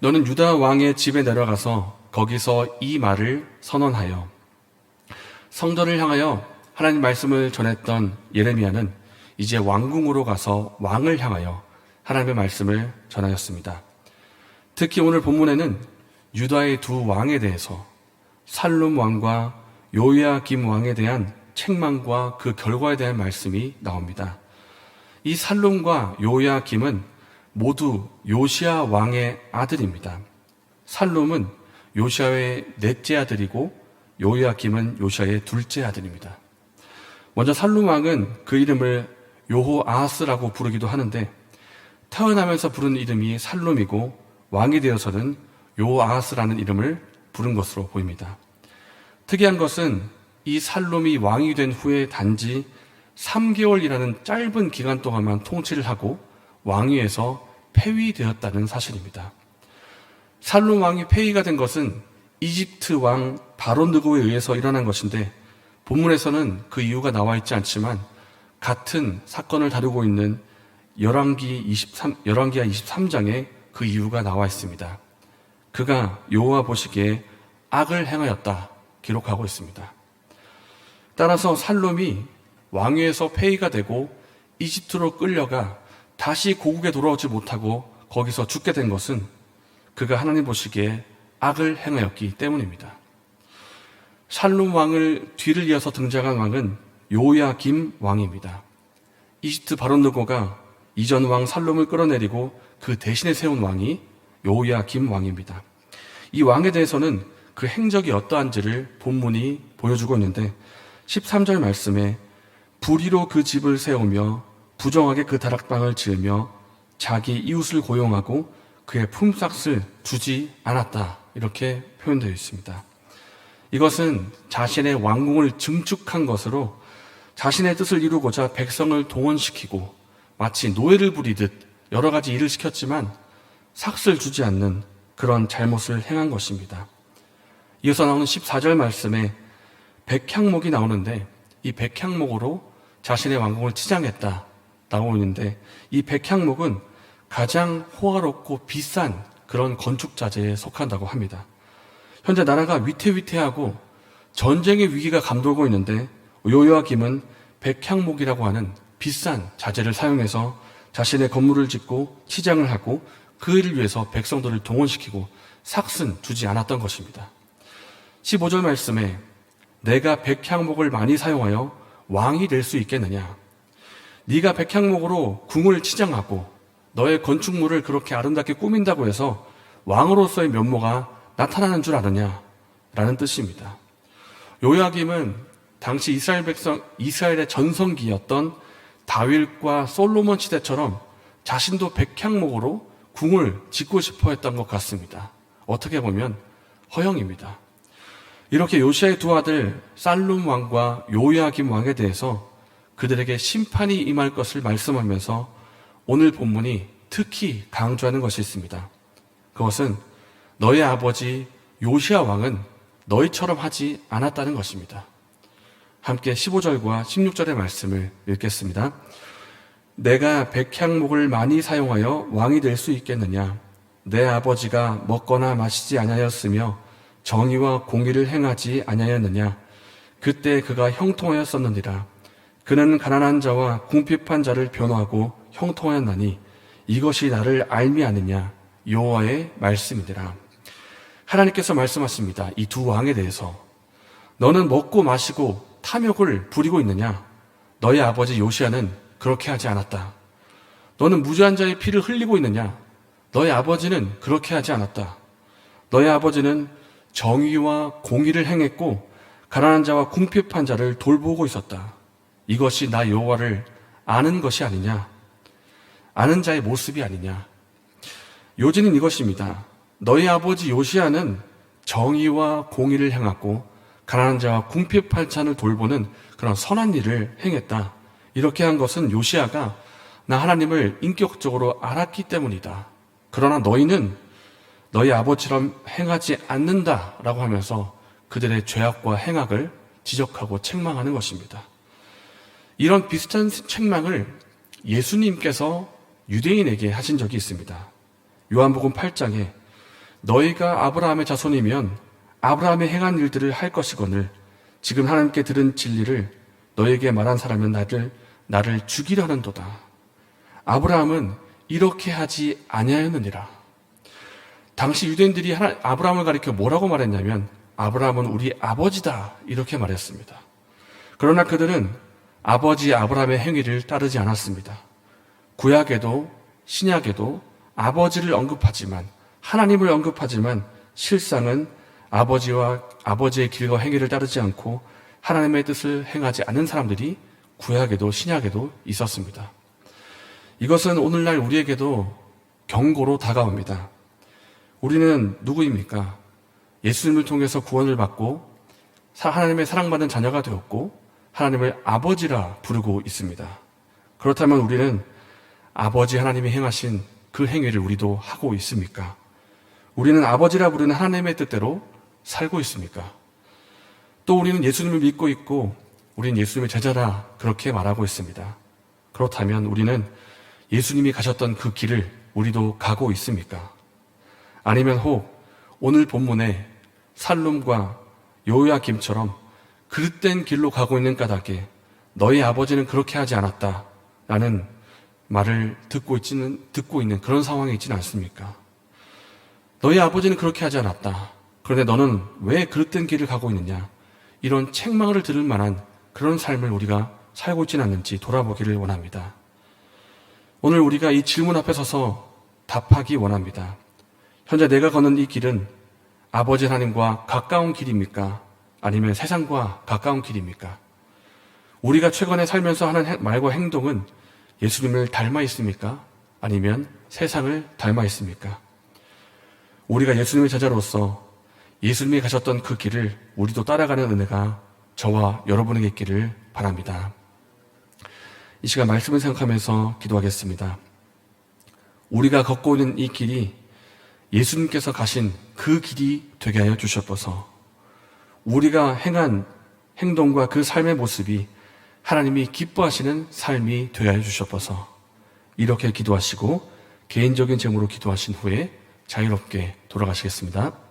너는 유다 왕의 집에 내려가서 거기서 이 말을 선언하여 성전을 향하여 하나님 말씀을 전했던 예레미야는 이제 왕궁으로 가서 왕을 향하여 하나님의 말씀을 전하였습니다. 특히 오늘 본문에는 유다의 두 왕에 대해서 살룸 왕과 요야김 왕에 대한 책망과 그 결과에 대한 말씀이 나옵니다. 이 살룸과 요야김은 모두 요시아 왕의 아들입니다. 살룸은 요시아의 넷째 아들이고 요야김은 요시아의 둘째 아들입니다. 먼저 살룸 왕은 그 이름을 요호 아하스라고 부르기도 하는데 태어나면서 부른 이름이 살룸이고 왕이 되어서는 요호 아하스라는 이름을 부른 것으로 보입니다. 특이한 것은 이 살롬이 왕이 된 후에 단지 3개월이라는 짧은 기간 동안만 통치를 하고 왕위에서 폐위되었다는 사실입니다. 살롬 왕이 폐위가 된 것은 이집트 왕 바론느고에 의해서 일어난 것인데 본문에서는 그 이유가 나와 있지 않지만 같은 사건을 다루고 있는 열왕기 23 열왕기하 23장에 그 이유가 나와 있습니다. 그가 여호와 보시기에 악을 행하였다 기록하고 있습니다. 따라서 살롬이 왕위에서 폐위가 되고 이집트로 끌려가 다시 고국에 돌아오지 못하고 거기서 죽게 된 것은 그가 하나님 보시기에 악을 행하였기 때문입니다. 샬롬 왕을 뒤를 이어서 등장한 왕은 요야김 왕입니다. 이집트 바론느고가 이전 왕 살롬을 끌어내리고 그 대신에 세운 왕이 요야김 왕입니다. 이 왕에 대해서는 그 행적이 어떠한지를 본문이 보여주고 있는데 13절 말씀에 불의로 그 집을 세우며 부정하게 그 다락방을 지으며 자기 이웃을 고용하고 그의 품삯을 주지 않았다. 이렇게 표현되어 있습니다. 이것은 자신의 왕궁을 증축한 것으로 자신의 뜻을 이루고자 백성을 동원시키고 마치 노예를 부리듯 여러 가지 일을 시켰지만 삭슬 주지 않는 그런 잘못을 행한 것입니다. 이어서 나오는 14절 말씀에 백향목이 나오는데 이 백향목으로 자신의 왕궁을 치장했다 나오고 있는데 이 백향목은 가장 호화롭고 비싼 그런 건축 자재에 속한다고 합니다. 현재 나라가 위태위태하고 전쟁의 위기가 감돌고 있는데 요요아김은 백향목이라고 하는 비싼 자재를 사용해서 자신의 건물을 짓고 치장을 하고 그 일을 위해서 백성들을 동원시키고 삭슨 주지 않았던 것입니다. 15절 말씀에 내가 백향목을 많이 사용하여 왕이 될 수 있겠느냐? 네가 백향목으로 궁을 치장하고 너의 건축물을 그렇게 아름답게 꾸민다고 해서 왕으로서의 면모가 나타나는 줄 아느냐? 라는 뜻입니다. 요야김은 당시 이스라엘 백성, 이스라엘의 전성기였던 다윗과 솔로몬 시대처럼 자신도 백향목으로 궁을 짓고 싶어 했던 것 같습니다. 어떻게 보면 허영입니다. 이렇게 요시아의 두 아들 살룸 왕과 요야김 왕에 대해서 그들에게 심판이 임할 것을 말씀하면서 오늘 본문이 특히 강조하는 것이 있습니다. 그것은 너의 아버지 요시아 왕은 너희처럼 하지 않았다는 것입니다. 함께 15절과 16절의 말씀을 읽겠습니다. 내가 백향목을 많이 사용하여 왕이 될 수 있겠느냐? 내 아버지가 먹거나 마시지 아니하였으며 정의와 공의를 행하지 아니하였느냐? 그때 그가 형통하였었느니라. 그는 가난한 자와 궁핍한 자를 변호하고 형통하였나니 이것이 나를 알미 아느냐? 여호와의 말씀이니라. 하나님께서 말씀하십니다. 이 두 왕에 대해서 너는 먹고 마시고 탐욕을 부리고 있느냐? 너희 아버지 요시아는 그렇게 하지 않았다. 너는 무죄한 자의 피를 흘리고 있느냐? 너희 아버지는 그렇게 하지 않았다. 너희 아버지는 정의와 공의를 행했고 가난한 자와 궁핍한 자를 돌보고 있었다. 이것이 나 여호와를 아는 것이 아니냐? 아는 자의 모습이 아니냐? 요지는 이것입니다. 너희 아버지 요시아는 정의와 공의를 행했고 가난한 자와 자를 돌보는 그런 선한 일을 행했다. 이렇게 한 것은 요시아가 나 하나님을 인격적으로 알았기 때문이다. 그러나 너희는 너희 아버지처럼 행하지 않는다라고 하면서 그들의 죄악과 행악을 지적하고 책망하는 것입니다. 이런 비슷한 책망을 예수님께서 유대인에게 하신 적이 있습니다. 요한복음 8장에 너희가 아브라함의 자손이면 아브라함의 행한 일들을 할 것이거늘 지금 하나님께 들은 진리를 너에게 말한 사람은 나를 나를 죽이려 하는도다. 아브라함은 이렇게 하지 아니하였느니라. 당시 유대인들이 하나, 아브라함을 가리켜 뭐라고 말했냐면 아브라함은 우리 아버지다 이렇게 말했습니다. 그러나 그들은 아버지 아브라함의 행위를 따르지 않았습니다. 구약에도 신약에도 아버지를 언급하지만 하나님을 언급하지만 실상은 아버지와 아버지의 길과 행위를 따르지 않고 하나님의 뜻을 행하지 않은 사람들이 구약에도 신약에도 있었습니다. 이것은 오늘날 우리에게도 경고로 다가옵니다. 우리는 누구입니까? 예수님을 통해서 구원을 받고 하나님의 사랑받는 자녀가 되었고 하나님을 아버지라 부르고 있습니다. 그렇다면 우리는 아버지 하나님이 행하신 그 행위를 우리도 하고 있습니까? 우리는 아버지라 부르는 하나님의 뜻대로 살고 있습니까? 또 우리는 예수님을 믿고 있고 우리는 예수님의 제자라 그렇게 말하고 있습니다. 그렇다면 우리는 예수님이 가셨던 그 길을 우리도 가고 있습니까? 아니면 혹 오늘 본문에 살룸과 요야 김처럼 그릇된 길로 가고 있는 까닭에 너희 아버지는 그렇게 하지 않았다 라는 말을 듣고 있지는 듣고 있는 그런 상황에 있지는 않습니까? 너희 아버지는 그렇게 하지 않았다. 그런데 너는 왜 그릇된 길을 가고 있느냐? 이런 책망을 들을 만한 그런 삶을 우리가 살고 있지는 않는지 돌아보기를 원합니다. 오늘 우리가 이 질문 앞에 서서 답하기 원합니다. 현재 내가 걷는 이 길은 아버지 하나님과 가까운 길입니까? 아니면 세상과 가까운 길입니까? 우리가 최근에 살면서 하는 말과 행동은 예수님을 닮아 있습니까? 아니면 세상을 닮아 있습니까? 우리가 예수님의 제자로서 예수님이 가셨던 그 길을 우리도 따라가는 은혜가 저와 여러분에게 있기를 바랍니다. 이 시간 말씀을 생각하면서 기도하겠습니다. 우리가 걷고 있는 이 길이 예수님께서 가신 그 길이 되게 하여 주셨어서 우리가 행한 행동과 그 삶의 모습이 하나님이 기뻐하시는 삶이 하여 주셨어서 이렇게 기도하시고 개인적인 제목으로 기도하신 후에 자유롭게 돌아가시겠습니다.